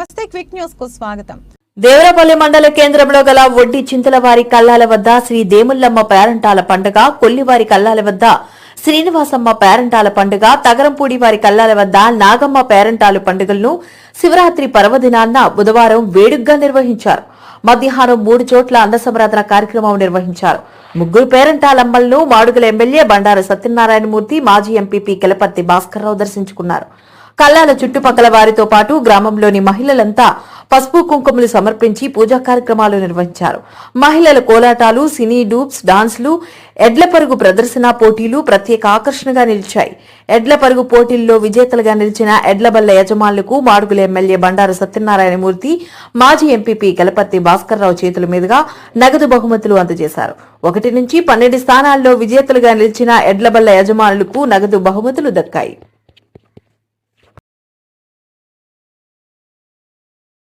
నమస్తే క్విక్ న్యూస్కు స్వాగతం. దేవరపల్లి మండల కేంద్రంలో గల ఒడ్డి చింతలవారి కల్లాల వద్ద శ్రీ దేముల్లమ్మ పేరంటాల పండుగ కొల్లివారి కల్లాల వద్ద శ్రీనివాసమ్మ పేరంటాల పండుగ తగరంపూడి వారి కల్లాల వద్ద నాగమ్మ పేరంటాలు పండుగలను శివరాత్రి పర్వదినాన్న బుధవారం వేడుగ్గా నిర్వహించారు. మధ్యాహ్నం మూడు చోట్ల అన్నసంరాధన కార్యక్రమం నిర్వహించారు. ముగ్గురు పేరంటాలమ్మలను మాడుగుల ఎమ్మెల్యే బండారు సత్యనారాయణమూర్తి మాజీ ఎంపీపీ కెలపర్తి భాస్కర్రావు దర్శించుకున్నారు. కల్లాల చుట్టుపక్కల వారితో పాటు గ్రామంలోని మహిళలంతా పసుపు కుంకుమలు సమర్పించి పూజా కార్యక్రమాలు నిర్వహించారు. మహిళల కోలాటాలు సినీ డూప్స్ డాన్స్లు ఎడ్ల పరుగు ప్రదర్శన పోటీలు ప్రత్యేక ఆకర్షణగా నిలిచాయి. ఎడ్ల పరుగు పోటీల్లో విజేతలుగా నిలిచిన ఎడ్లబల్ల యజమానులకు మాడుగుల ఎమ్మెల్యే బండారు సత్యనారాయణమూర్తి మాజీ ఎంపీపీ గలపర్తి భాస్కర్రావు చేతుల మీదుగా నగదు బహుమతులు అందజేశారు. ఒకటి నుంచి పన్నెండు స్థానాల్లో విజేతలుగా నిలిచిన ఎడ్లబల్ల యజమానులకు నగదు బహుమతులు దక్కాయి.